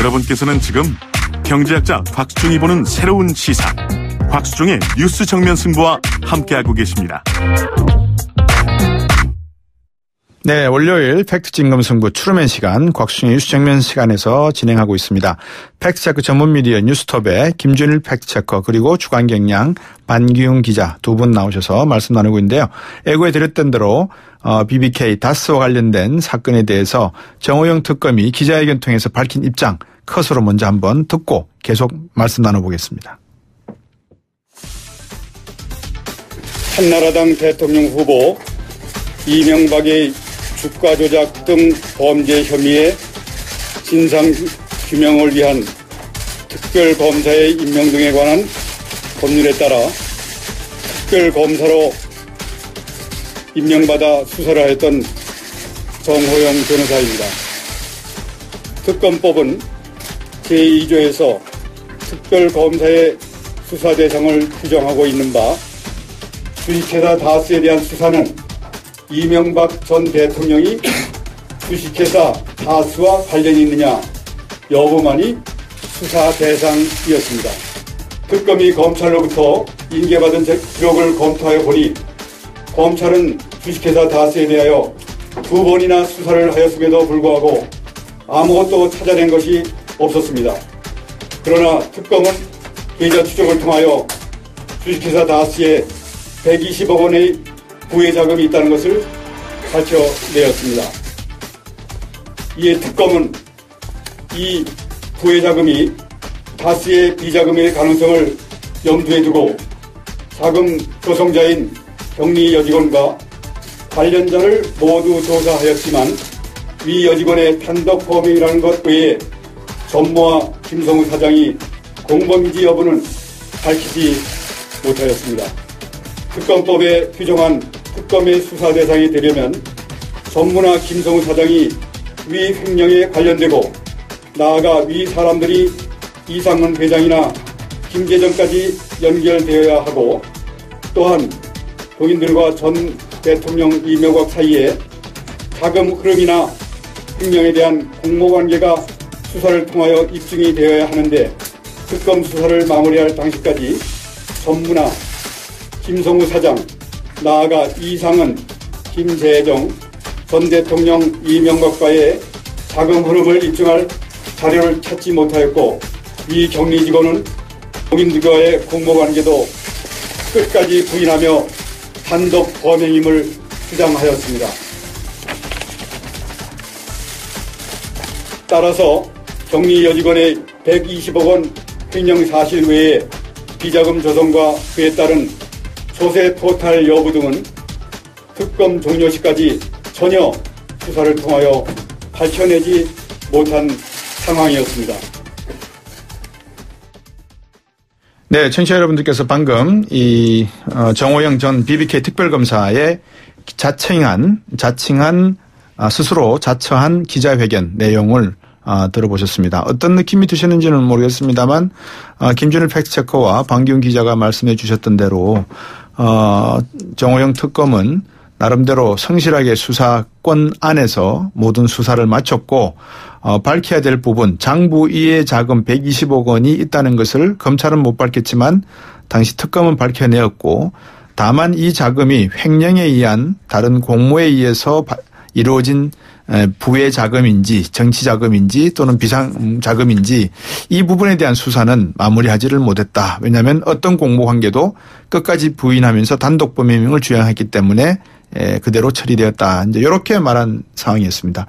여러분께서는 지금 경제학자 곽수중이 보는 새로운 시사 곽수중의 뉴스 정면 승부와 함께하고 계십니다. 네, 월요일 팩트 진검 승부 추르맨 시간 곽수중의 뉴스 정면 시간에서 진행하고 있습니다. 팩트체크 전문 미디어 뉴스톱의 김준일 팩트체커 그리고 주간 경량 반기웅 기자 두 분 나오셔서 말씀 나누고 있는데요. 애고에 드렸던 대로 어, BBK 다스와 관련된 사건에 대해서 정호영 특검이 기자회견 통해서 밝힌 입장 컷으로 먼저 한번 듣고 계속 말씀 나눠보겠습니다. 한나라당 대통령 후보 이명박의 주가 조작 등 범죄 혐의의 진상 규명을 위한 특별 검사의 임명 등에 관한 법률에 따라 특별 검사로 임명받아 수사를 하였던 정호영 변호사입니다. 특검법은 제2조에서 특별검사의 수사 대상을 규정하고 있는 바 주식회사 다스에 대한 수사는 이명박 전 대통령이 주식회사 다스와 관련이 있느냐 여부만이 수사 대상이었습니다. 특검이 검찰로부터 인계받은 기록을 검토하여 보니 검찰은 주식회사 다스에 대하여 두 번이나 수사를 하였음에도 불구하고 아무것도 찾아낸 것이 없었습니다. 그러나 특검은 계좌 추적을 통하여 주식회사 다스에 120억 원의 부의 자금이 있다는 것을 밝혀내었습니다. 이에 특검은 이 부의 자금이 다스의 비자금의 가능성을 염두에 두고 자금 조성자인 격리 여직원과 관련자를 모두 조사하였지만 위 여직원의 단독 범행이라는 것 외에 전모와 김성우 사장이 공범인지 여부는 밝히지 못하였습니다. 특검법에 규정한 특검의 수사 대상이 되려면 전무나 김성우 사장이 위 횡령에 관련되고 나아가 위 사람들이 이상문 회장이나 김재정까지 연결되어야 하고 또한 본인들과 전 대통령 이명박 사이에 자금 흐름이나 횡령에 대한 공모관계가 수사를 통하여 입증이 되어야 하는데 특검 수사를 마무리할 당시까지 전무나 김성우 사장, 나아가 이상은 김재정 전 대통령 이명박과의 자금 흐름을 입증할 자료를 찾지 못하였고 이 격리 직원은 공인들과의 공모관계도 끝까지 부인하며 단독 범행임을 주장하였습니다. 따라서 격리 여직원의 120억 원 횡령 사실 외에 비자금 조성과 그에 따른 조세 토탈 여부 등은 특검 종료 시까지 전혀 수사를 통하여 밝혀내지 못한 상황이었습니다. 네, 청취자 여러분들께서 방금 이 어, 정호영 전 BBK 특별검사의 자칭한 자칭한 아, 스스로 자처한 기자회견 내용을 아, 들어보셨습니다. 어떤 느낌이 드셨는지는 모르겠습니다만 아, 김준일 팩트체커와 방기훈 기자가 말씀해 주셨던 대로 어, 정호영 특검은 나름대로 성실하게 수사권 안에서 모든 수사를 마쳤고 어, 밝혀야 될 부분 장부 이의 자금 120억 원이 있다는 것을 검찰은 못 밝혔지만 당시 특검은 밝혀내었고 다만 이 자금이 횡령에 의한 다른 공모에 의해서 이루어진 부의 자금인지 정치 자금인지 또는 비상 자금인지 이 부분에 대한 수사는 마무리하지를 못했다. 왜냐하면 어떤 공모 관계도 끝까지 부인하면서 단독 범행을 주장했기 때문에 예, 그대로 처리되었다. 이제 이렇게 말한 상황이었습니다.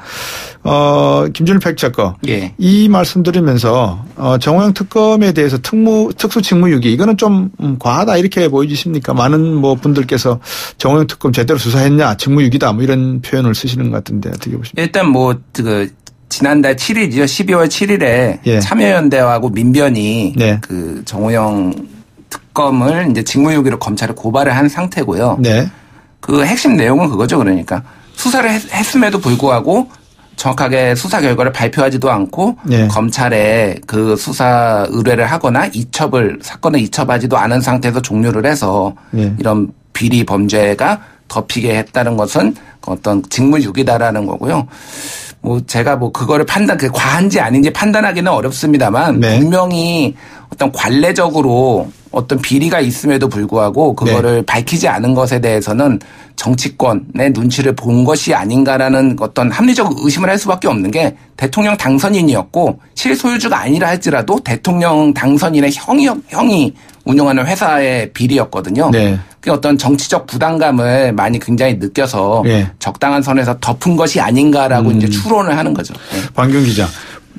어, 김준일 팩체커. 예. 이 말씀 드리면서 어, 정호영 특검에 대해서 특무 특수 직무유기 이거는 좀 음, 과하다 이렇게 보여지십니까? 많은 뭐 분들께서 정호영 특검 제대로 수사했냐, 직무유기다 뭐 이런 표현을 쓰시는 것 같은데 어떻게 보십니까? 일단 뭐그 지난달 7일이죠. 12월 7일에 예. 참여연대하고 민변이 네. 그 정호영 특검을 이제 직무유기로 검찰에 고발을 한 상태고요. 네. 그 핵심 내용은 그거죠. 그러니까 수사를 했, 음에도 불구하고 정확하게 수사 결과를 발표하지도 않고 네. 검찰에 그 수사 의뢰를 하거나 이첩을 사건을 이첩하지도 않은 상태에서 종료를 해서 네. 이런 비리 범죄가 덮이게 했다는 것은 어떤 직무유기다라는 거고요. 뭐 제가 뭐 그거를 판단 그 과한지 아닌지 판단하기는 어렵습니다만 네. 분명히 어떤 관례적으로 어떤 비리가 있음에도 불구하고 그거를 네. 밝히지 않은 것에 대해서는 정치권의 눈치를 본 것이 아닌가라는 어떤 합리적 의심을 할 수밖에 없는 게 대통령 당선인이었고 실소유주가 아니라 할지라도 대통령 당선인의 형이 형이 운영하는 회사의 비리였거든요. 네. 그 어떤 정치적 부담감을 많이 굉장히 느껴서 네. 적당한 선에서 덮은 것이 아닌가라고 음. 이제 추론을 하는 거죠. 네. 방경 기자.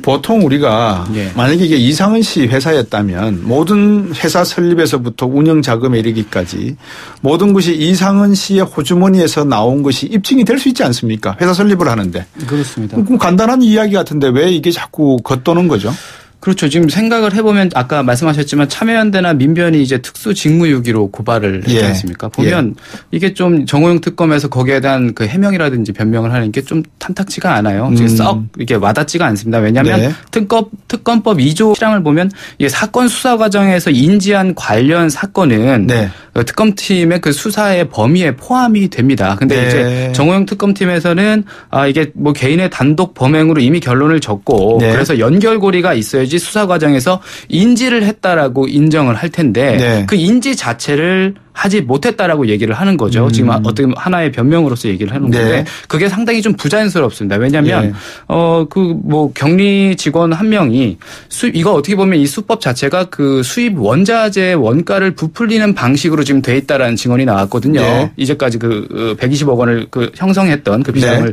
보통 우리가 예. 만약에 이게 이상은 씨 회사였다면 모든 회사 설립에서부터 운영 자금에 이르기까지 모든 것이 이상은 씨의 호주머니에서 나온 것이 입증이 될 수 있지 않습니까? 회사 설립을 하는데. 그렇습니다. 그럼 간단한 이야기 같은데 왜 이게 자꾸 겉도는 거죠? 그렇죠. 지금 생각을 해보면 아까 말씀하셨지만 참여연대나 민변이 이제 특수 직무유기로 고발을 했지 예. 않습니까? 보면 예. 이게 좀 정호영 특검에서 거기에 대한 그 해명이라든지 변명을 하는 게좀 탐탁치가 않아요. 음. 썩 이게 와닿지가 않습니다. 왜냐하면 네. 특검 특검법 2조 실항을 보면 이게 사건 수사 과정에서 인지한 관련 사건은 네. 그 특검팀의 그 수사의 범위에 포함이 됩니다. 근데 네. 이제 정호영 특검팀에서는 아 이게 뭐 개인의 단독 범행으로 이미 결론을 졌고 네. 그래서 연결고리가 있어야지 수사 과정에서 인지를 했다라고 인정을 할 텐데 네. 그 인지 자체를 하지 못했다라고 얘기를 하는 거죠. 음. 지금 어떻게 하나의 변명으로서 얘기를 하는 건데 네. 그게 상당히 좀 부자연스럽습니다. 왜냐하면 네. 어그 뭐 격리 직원 한 명이 수 이거 어떻게 보면 이 수법 자체가 그 수입 원자재 원가를 부풀리는 방식으로 지금 돼 있다라는 증언이 나왔거든요. 네. 이제까지 그 120억 원을 그 형성했던 그 비상을 네.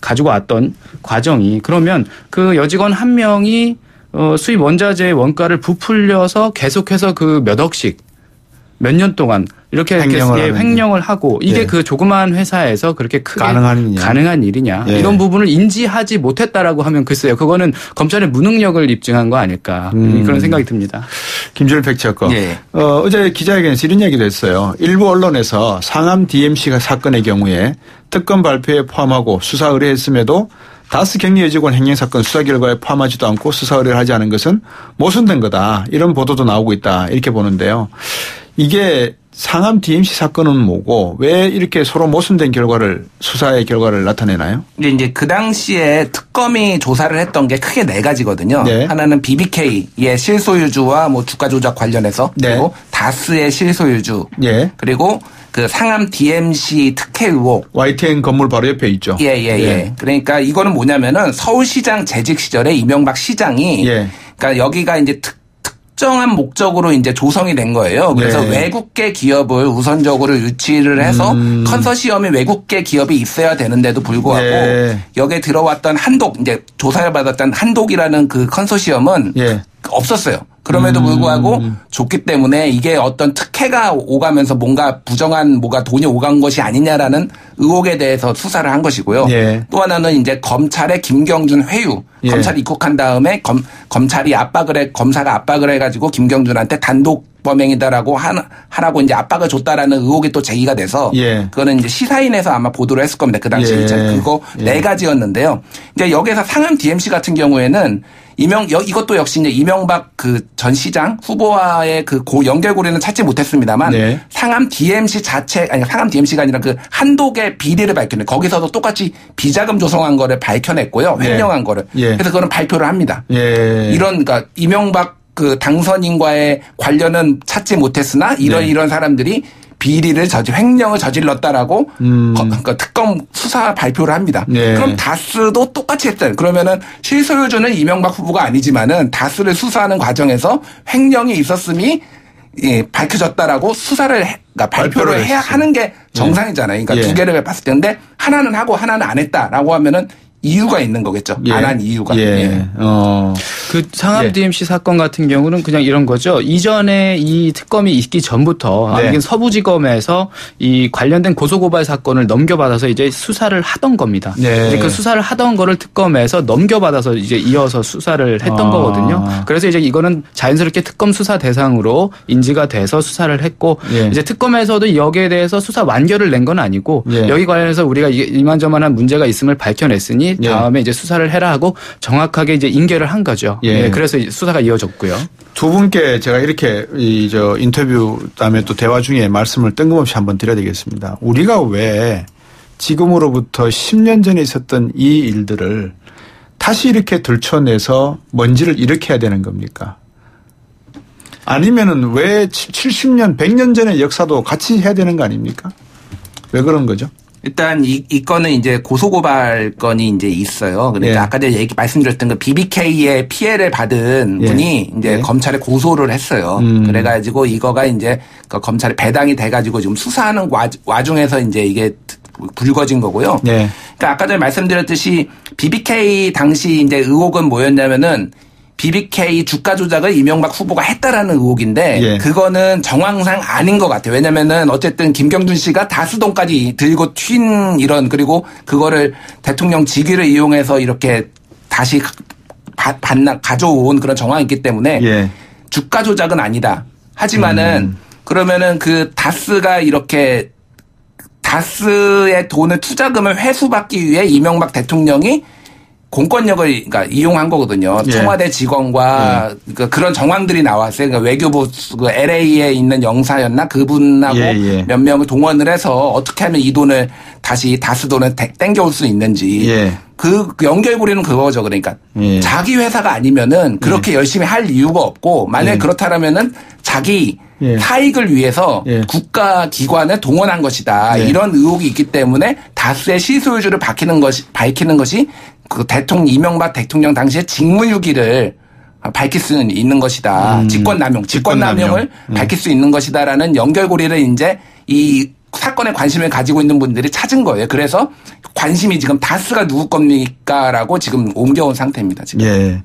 가지고 왔던 과정이 그러면 그 여직원 한 명이 어 수입 원자재 원가를 부풀려서 계속해서 그 몇 억씩 몇 년 동안 이렇게 횡령을, 예, 횡령을 하고 이게 예. 그 조그마한 회사에서 그렇게 크게 가능한, 일이냐, 가능한 일이냐. 예. 이런 부분을 인지하지 못했다라고 하면 글쎄요 그거는 검찰의 무능력을 입증한 거 아닐까 음. 그런 생각이 듭니다. 김준일 팩트체커 예. 어, 어제 기자회견에서 이런 얘기도 했어요. 일부 언론에서 상암 DMC 사건의 경우에 특검 발표에 포함하고 수사 의뢰했음에도 다스 격리 여직원 횡령 사건 수사 결과에 포함하지도 않고 수사 의뢰를 하지 않은 것은 모순된 거다. 이런 보도도 나오고 있다. 이렇게 보는데요. 이게 상암 DMC 사건은 뭐고 왜 이렇게 서로 모순된 결과를 수사의 결과를 나타내나요? 근데 이제 그 당시에 특검이 조사를 했던 게 크게 네 가지거든요. 네. 하나는 BBK의 실소유주와 뭐 주가 조작 관련해서 네. 그리고 다스의 실소유주 네. 그리고 그 상암 DMC 특혜 의혹. YTN 건물 바로 옆에 있죠. 예, 예, 예. 예. 그러니까 이거는 뭐냐면은 서울시장 재직 시절에 이명박 시장이 예. 그러니까 여기가 이제 특 특정한 목적으로 이제 조성이 된 거예요. 그래서 네. 외국계 기업을 우선적으로 유치를 해서 음. 컨소시엄이 외국계 기업이 있어야 되는데도 불구하고 네. 여기에 들어왔던 한독 이제 조사를 받았던 한독이라는 그 컨소시엄은 네. 없었어요. 그럼에도 음. 불구하고 좋기 때문에 이게 어떤 특혜가 오가면서 뭔가 부정한 뭐가 돈이 오간 것이 아니냐라는 의혹에 대해서 수사를 한 것이고요. 예. 또 하나는 이제 검찰의 김경준 회유. 예. 검찰이 입국한 다음에 검, 검찰이 압박을 해, 검사가 압박을 해가지고 김경준한테 단독 범행이다라고 하나, 하라고 이제 압박을 줬다라는 의혹이 또 제기가 돼서 예. 그거는 이제 시사인에서 아마 보도를 했을 겁니다. 그 당시 예. 그거 예. 네 가지였는데요. 그러니까 여기서 상암 DMC 같은 경우에는 이명 이것도 역시 이제 이명박 그 전 시장 후보와의 그 고 연결고리는 찾지 못했습니다만 네. 상암 DMC 자체 아니 상암 DMC가 아니라 그 한독의 비리를 밝혀내 거기서도 똑같이 비자금 조성한 거를 밝혀냈고요 네. 횡령한 거를 예. 그래서 그거는 발표를 합니다. 예. 이런 그러니까 이명박 그 당선인과의 관련은 찾지 못했으나 이런 네. 이런 사람들이 비리를 저지 횡령을 저질렀다라고 음. 그러니까 특검 수사 발표를 합니다. 네. 그럼 다스도 똑같이 했어요. 그러면은 실소유주는 이명박 후보가 아니지만은 다스를 수사하는 과정에서 횡령이 있었음이 예, 밝혀졌다라고 수사를 해, 그러니까 발표를, 발표를 해야 하는 게 정상이잖아요. 그러니까 예. 두 개를 봤을 때인데 하나는 하고 하나는 안 했다라고 하면은 이유가 있는 거겠죠. 예. 안한 이유가. 예. 예. 어. 그 상암 예. DMC 사건 같은 경우는 그냥 이런 거죠. 이전에 이 특검이 있기 전부터 네. 아니 서부지검에서 이 관련된 고소고발 사건을 넘겨받아서 이제 수사를 하던 겁니다. 네. 그 수사를 하던 거를 특검에서 넘겨받아서 이제 이어서 수사를 했던 아. 거거든요. 그래서 이제 이거는 자연스럽게 특검 수사 대상으로 인지가 돼서 수사를 했고 예. 이제 특검에서도 여기에 대해서 수사 완결을 낸 건 아니고 예. 여기 관련해서 우리가 이만저만한 문제가 있음을 밝혀냈으니 예. 다음에 이제 수사를 해라 하고 정확하게 이제 인계를 한 거죠. 예. 네, 그래서 수사가 이어졌고요. 두 분께 제가 이렇게 이 저 인터뷰 다음에 또 대화 중에 말씀을 뜬금없이 한번 드려야 되겠습니다. 우리가 왜 지금으로부터 10년 전에 있었던 이 일들을 다시 이렇게 들춰내서 먼지를 일으켜야 되는 겁니까? 아니면은 왜 70년, 100년 전의 역사도 같이 해야 되는 거 아닙니까? 왜 그런 거죠? 일단 이, 이 건은 이제 고소고발 건이 이제 있어요. 그러니까 예. 아까 전에 얘기 말씀드렸던 그 BBK의 피해를 받은 예. 분이 이제 예. 검찰에 고소를 했어요. 음. 그래가지고 이거가 이제 그 검찰에 배당이 돼가지고 지금 수사하는 와중에서 이제 이게 불거진 거고요. 예. 그러니까 아까 전에 말씀드렸듯이 BBK 당시 이제 의혹은 뭐였냐면은 BBK 주가 조작을 이명박 후보가 했다라는 의혹인데 예. 그거는 정황상 아닌 것 같아요. 왜냐면은 어쨌든 김경준 씨가 다수돈까지 들고 튄 이런 그리고 그거를 대통령 직위를 이용해서 이렇게 다시 받나 가져온 그런 정황이 있기 때문에 예. 주가 조작은 아니다. 하지만은 음. 그러면은 그 다스가 이렇게 다스의 돈을 투자금을 회수받기 위해 이명박 대통령이 공권력을 그러니까 이용한 거거든요. 예. 청와대 직원과 예. 그 그런 정황들이 나왔어요. 그러니까 외교부 그 LA에 있는 영사였나 그분하고 예, 예. 몇 명을 동원을 해서 어떻게 하면 이 돈을 다시 다스 돈을 땡겨올 수 있는지 예. 그 연결고리는 그거죠. 그러니까 예. 자기 회사가 아니면은 그렇게 열심히 할 이유가 없고 만약 에 그렇다라면은 자기 사익을 위해서 국가 기관을 동원한 것이다. 이런 의혹이 있기 때문에 다스의 시소유주를 밝히는 것이 밝히는 것이 그 대통령 이명박 대통령 당시에 직무유기를 밝힐 수 있는 것이다. 음. 직권남용, 직권남용을 음. 밝힐 수 있는 것이다라는 연결고리를 이제 이 사건에 관심을 가지고 있는 분들이 찾은 거예요. 그래서 관심이 지금 다스가 누구 겁니까라고 지금 옮겨온 상태입니다. 지금. 예.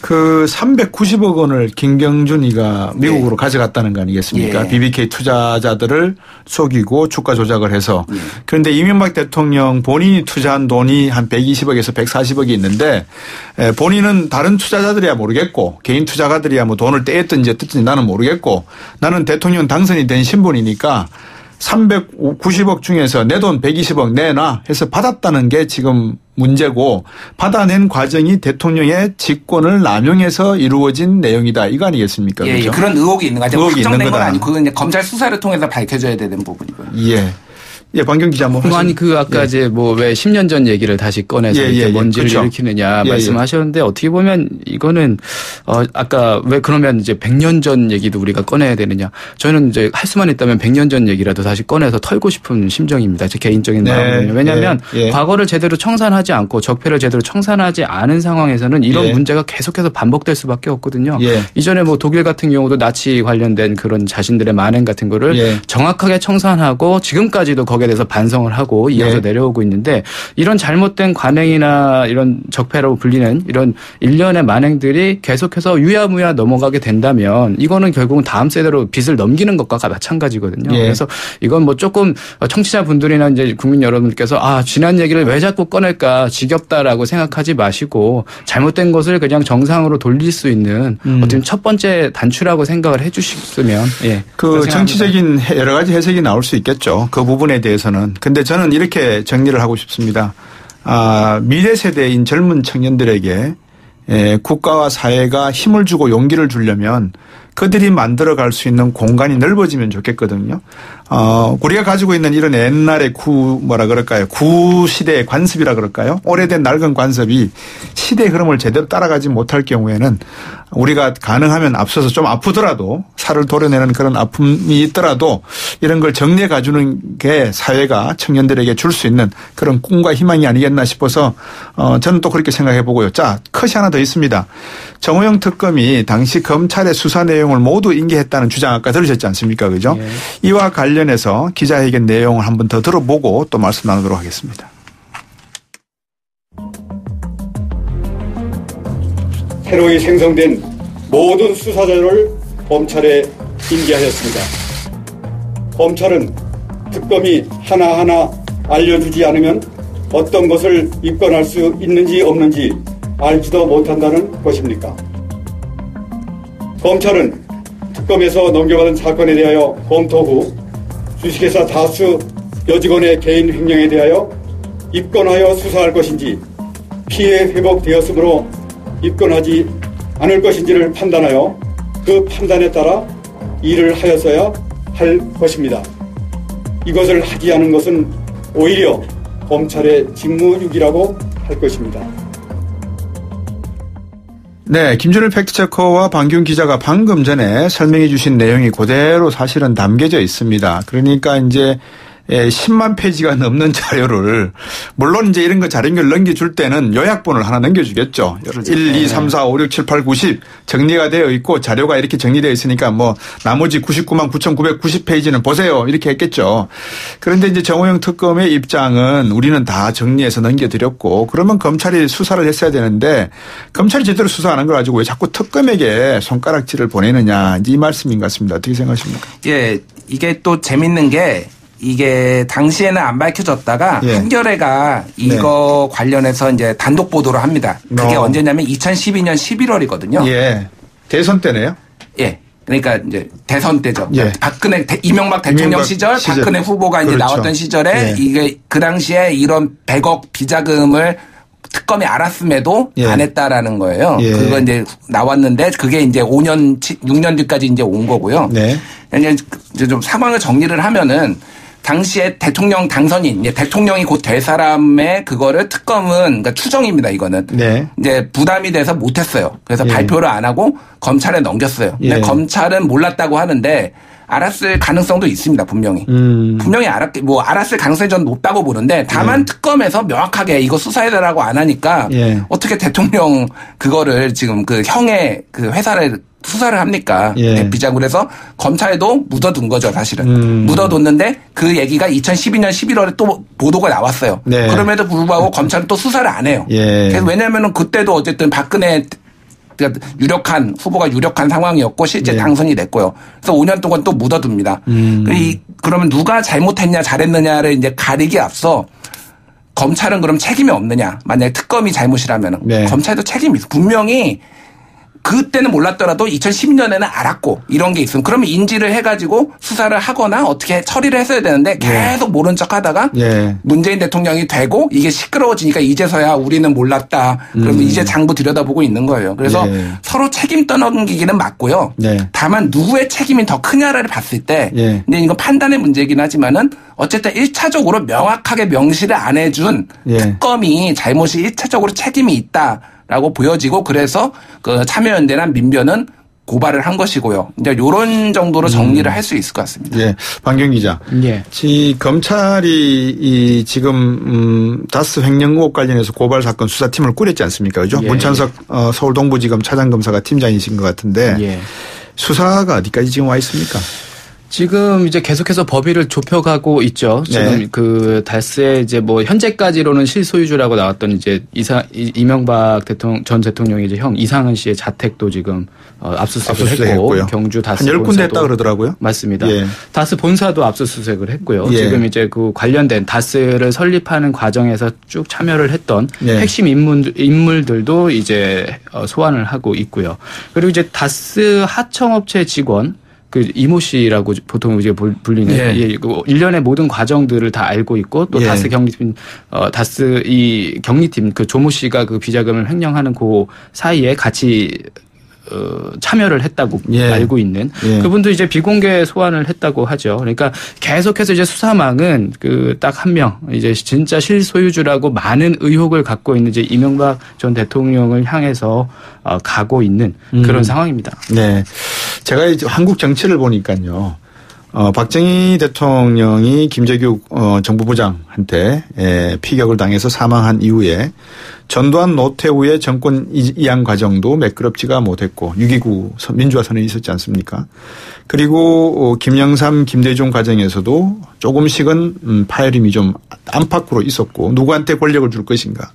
그 390억 원을 김경준이가 미국으로 네. 가져갔다는 거 아니겠습니까? 예. BBK 투자자들을 속이고 주가 조작을 해서 예. 그런데 이명박 대통령 본인이 투자한 돈이 한 120억에서 140억이 있는데 본인은 다른 투자자들이야 모르겠고 개인 투자가들이야 뭐 돈을 떼었든지 어쨌든지 나는 모르겠고 나는 대통령 당선이 된 신분이니까 390억 중에서 내 돈 120억 내놔 해서 받았다는 게 지금 문제고 받아낸 과정이 대통령의 직권을 남용해서 이루어진 내용이다 이거 아니겠습니까? 예, 예. 그렇죠? 그런 의혹이 있는 거죠. 의혹이 있는 건 아니고 그건 이제 검찰 수사를 통해서 밝혀져야 되는 부분이고요. 예. 예, 방경 기자 뭐. 아니, 그 아까 예. 이제 뭐 왜 10년 전 얘기를 다시 꺼내서 예, 예, 예, 뭔지를 그렇죠. 일으키느냐 예, 예. 말씀하셨는데 어떻게 보면 이거는 어 아까 왜 그러면 이제 100년 전 얘기도 우리가 꺼내야 되느냐. 저는 이제 할 수만 있다면 100년 전 얘기라도 다시 꺼내서 털고 싶은 심정입니다. 제 개인적인 네. 마음은요. 왜냐하면 과거를 제대로 청산하지 않고 적폐를 제대로 청산하지 않은 상황에서는 이런 문제가 계속해서 반복될 수밖에 없거든요. 이전에 뭐 독일 같은 경우도 나치 관련된 그런 자신들의 만행 같은 거를 정확하게 청산하고 지금까지도 거기 에 대해서 반성을 하고 이어서 네. 내려오고 있는데 이런 잘못된 관행이나 이런 적폐라고 불리는 이런 일련의 만행들이 계속해서 유야무야 넘어가게 된다면 이거는 결국은 다음 세대로 빚을 넘기는 것과 마찬가지거든요. 예. 그래서 이건 뭐 조금 청취자분들이나 이제 국민 여러분께서 아 지난 얘기를 왜 자꾸 꺼낼까 지겹다라고 생각하지 마시고 잘못된 것을 그냥 정상으로 돌릴 수 있는 음. 어떤 첫 번째 단추라고 생각을 해주셨으면 예. 그 정치적인 여러 가지 해석이 나올 수 있겠죠. 그 부분에 대해 대해서는. 근데 저는 이렇게 정리를 하고 싶습니다. 아, 미래 세대인 젊은 청년들에게 예, 국가와 사회가 힘을 주고 용기를 주려면 그들이 만들어갈 수 있는 공간이 넓어지면 좋겠거든요. 어, 우리가 가지고 있는 이런 옛날의 구, 뭐라 그럴까요? 구 시대의 관습이라 그럴까요? 오래된 낡은 관습이 시대의 흐름을 제대로 따라가지 못할 경우에는 우리가 가능하면 앞서서 좀 아프더라도 살을 도려내는 그런 아픔이 있더라도 이런 걸 정리해 가주는 게 사회가 청년들에게 줄 수 있는 그런 꿈과 희망이 아니겠나 싶어서 어, 저는 또 그렇게 생각해 보고요. 자, 컷이 하나 더 있습니다. 정호영 특검이 당시 검찰의 수사 내용 을 모두 인계했다는 주장 아까 들으셨지 않습니까? 그죠? 예. 이와 관련 관련해서 기자회견 내용을 한번 더 들어보고 또 말씀 나누도록 하겠습니다. 새로이 생성된 모든 수사 자료를 검찰에 인계하였습니다. 검찰은 특검이 하나하나 알려주지 않으면 어떤 것을 입건할 수 있는지 없는지 알지도 못한다는 것입니까? 검찰은 특검에서 넘겨받은 사건에 대하여 검토 후 주식회사 다수 여직원의 개인 횡령에 대하여 입건하여 수사할 것인지 피해 회복되었으므로 입건하지 않을 것인지를 판단하여 그 판단에 따라 일을 하였어야 할 것입니다. 이것을 하지 않은 것은 오히려 검찰의 직무유기라고 할 것입니다. 네, 김준일 팩트체커와 방균 기자가 방금 전에 설명해 주신 내용이 그대로 사실은 담겨져 있습니다. 그러니까 이제 10만 예, 페이지가 넘는 자료를 물론 이제 이런 거 자료를 넘겨줄 때는 요약본을 하나 넘겨주겠죠. 그렇죠. 1, 2, 3, 4, 5, 6, 7, 8, 90 정리가 되어 있고 자료가 이렇게 정리되어 있으니까 뭐 나머지 99만 9,990페이지는 보세요. 이렇게 했겠죠. 그런데 이제 정호영 특검의 입장은 우리는 다 정리해서 넘겨드렸고 그러면 검찰이 수사를 했어야 되는데 검찰이 제대로 수사 안 한 걸 가지고 왜 자꾸 특검에게 손가락질을 보내느냐 이 말씀인 것 같습니다. 어떻게 생각하십니까? 예, 이게 또 재밌는 게 이게 당시에는 안 밝혀졌다가 예. 한겨레가 이거 네. 관련해서 이제 단독 보도를 합니다. 그게 어. 언제냐면 2012년 11월이거든요. 예. 대선 때네요. 예. 그러니까 이제 대선 때죠. 예. 박근혜 이명박 대통령 이명박 시절, 시절, 박근혜 후보가 이제 그렇죠. 나왔던 시절에 예. 이게 그 당시에 이런 100억 비자금을 특검이 알았음에도 예. 안 했다라는 거예요. 예. 그거 이제 나왔는데 그게 이제 5년, 6년 뒤까지 이제 온 거고요. 네. 이제 좀 상황을 정리를 하면은 당시에 대통령 당선인, 대통령이 곧 될 사람의 그거를 특검은 그러니까 추정입니다. 이거는 네. 이제 부담이 돼서 못했어요. 그래서 예. 발표를 안 하고 검찰에 넘겼어요. 근데 예. 검찰은 몰랐다고 하는데 알았을 가능성도 있습니다. 분명히 음. 분명히 알았 뭐 알았을 가능성이 전 높다고 보는데 다만 예. 특검에서 명확하게 이거 수사해달라고 안 하니까 예. 어떻게 대통령 그거를 지금 그 형의 그 회사를 수사를 합니까? 예. 비자 그래서 검찰에도 묻어둔 거죠, 사실은. 음. 묻어뒀는데 그 얘기가 2012년 11월에 또 보도가 나왔어요. 네. 그럼에도 불구하고 검찰은 또 수사를 안 해요. 예. 왜냐면은 그때도 어쨌든 박근혜 그러니까 유력한 후보가 유력한 상황이었고 실제 네. 당선이 됐고요. 그래서 5년 동안 또 묻어둡니다. 음. 그러면 누가 잘못했냐 잘했느냐를 이제 가리기 앞서 검찰은 그럼 책임이 없느냐? 만약에 특검이 잘못이라면 네. 검찰도 책임이 있어. 분명히 그때는 몰랐더라도 2010년에는 알았고 이런 게 있으면 그러면 인지를 해가지고 수사를 하거나 어떻게 처리를 했어야 되는데 네. 계속 네. 모른 척 하다가 네. 문재인 대통령이 되고 이게 시끄러워지니까 이제서야 우리는 몰랐다. 그러면 음. 이제 장부 들여다보고 있는 거예요. 그래서 네. 서로 책임 떠넘기기는 맞고요. 네. 다만 누구의 책임이 더 크냐를 봤을 때 네. 근데 이건 판단의 문제긴 하지만은 어쨌든 1차적으로 명확하게 명시를 안 해준 특검이 잘못이 1차적으로 책임이 있다. 라고 보여지고 그래서 그 참여연대나 민변은 고발을 한 것이고요. 이제 요런 정도로 정리를 음. 할수 있을 것 같습니다. 예. 방경 기자. 예. 지 검찰이 이 지금 음 다스 횡령 의혹 관련해서 고발 사건 수사팀을 꾸렸지 않습니까? 그죠? 예. 문찬석 어, 서울 동부지검 차장검사가 팀장이신 것 같은데 예. 수사가 어디까지 지금 와 있습니까? 지금 이제 계속해서 법위를 좁혀가고 있죠. 지금 네. 그 달스의 이제 뭐 현재까지로는 실소유주라고 나왔던 이제 이사 이명박 대통령 전 대통령의 이제 형 이상은 씨의 자택도 지금 어, 압수수색을 압수수색 했고 했고요. 경주 다스 한 10군데 했다 그러더라고요. 맞습니다. 예. 다스 본사도 압수수색을 했고요. 예. 지금 이제 그 관련된 다스를 설립하는 과정에서 쭉 참여를 했던 예. 핵심 인물 인물들도 이제 어, 소환을 하고 있고요. 그리고 이제 다스 하청업체 직원 그 이모 씨라고 보통 이제 불리는 예. 예, 그 일련의 모든 과정들을 다 알고 있고 또 예. 다스 경리팀 어 다스 이 경리팀 그 조모 씨가 그 비자금을 횡령하는 그 사이에 같이 어, 참여를 했다고 예. 알고 있는 예. 그분도 이제 비공개 소환을 했다고 하죠. 그러니까 계속해서 이제 수사망은 그 딱 한 명 이제 진짜 실소유주라고 많은 의혹을 갖고 있는 이제 이명박 전 대통령을 향해서 어, 가고 있는 그런 음. 상황입니다. 네. 제가 이제 한국 정치를 보니까요. 어, 박정희 대통령이 김재규 어, 정부부장한테 에, 피격을 당해서 사망한 이후에 전두환 노태우의 정권 이양 과정도 매끄럽지가 못했고 6.29 민주화 선언이 있었지 않습니까? 그리고 어, 김영삼, 김대중 과정에서도 조금씩은 음, 파열음이 좀 안팎으로 있었고 누구한테 권력을 줄 것인가.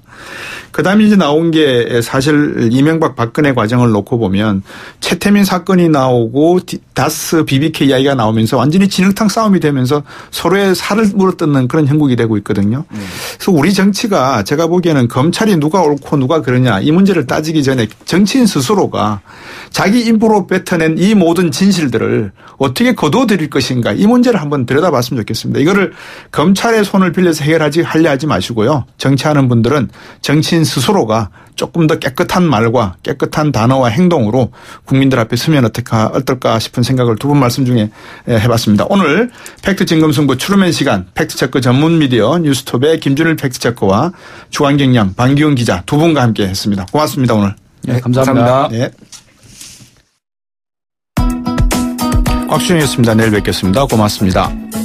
그다음에 이제 나온 게 사실 이명박 박근혜 과정을 놓고 보면 최태민 사건이 나오고 다스 BBK 이야기가 나오면서 완전히 진흙탕 싸움이 되면서 서로의 살을 물어뜯는 그런 형국이 되고 있거든요. 네. 그래서 우리 정치가 제가 보기에는 검찰이 누가 옳고 누가 그러냐 이 문제를 따지기 전에 정치인 스스로가 자기 입으로 뱉어낸 이 모든 진실들을 어떻게 거둬들일 것인가 이 문제를 한번 들여다봤으면 좋겠습니다. 이거를 검찰의 손을 빌려서 해결하지 하려 하지 마시고요. 정치하는 분들은 정치인 스스로가 조금 더 깨끗한 말과 깨끗한 단어와 행동으로 국민들 앞에 서면 어떨까, 어떨까 싶은 생각을 두 분 말씀 중에 해봤습니다. 오늘 팩트 진검승부 추르맨 시간 팩트체크 전문 미디어 뉴스톱의 김준일 팩트체크와 주한경량 방기훈 기자 두 분과 함께 했습니다. 고맙습니다 오늘. 네, 감사합니다. 감사합니다. 네. 곽수영이었습니다. 내일 뵙겠습니다. 고맙습니다.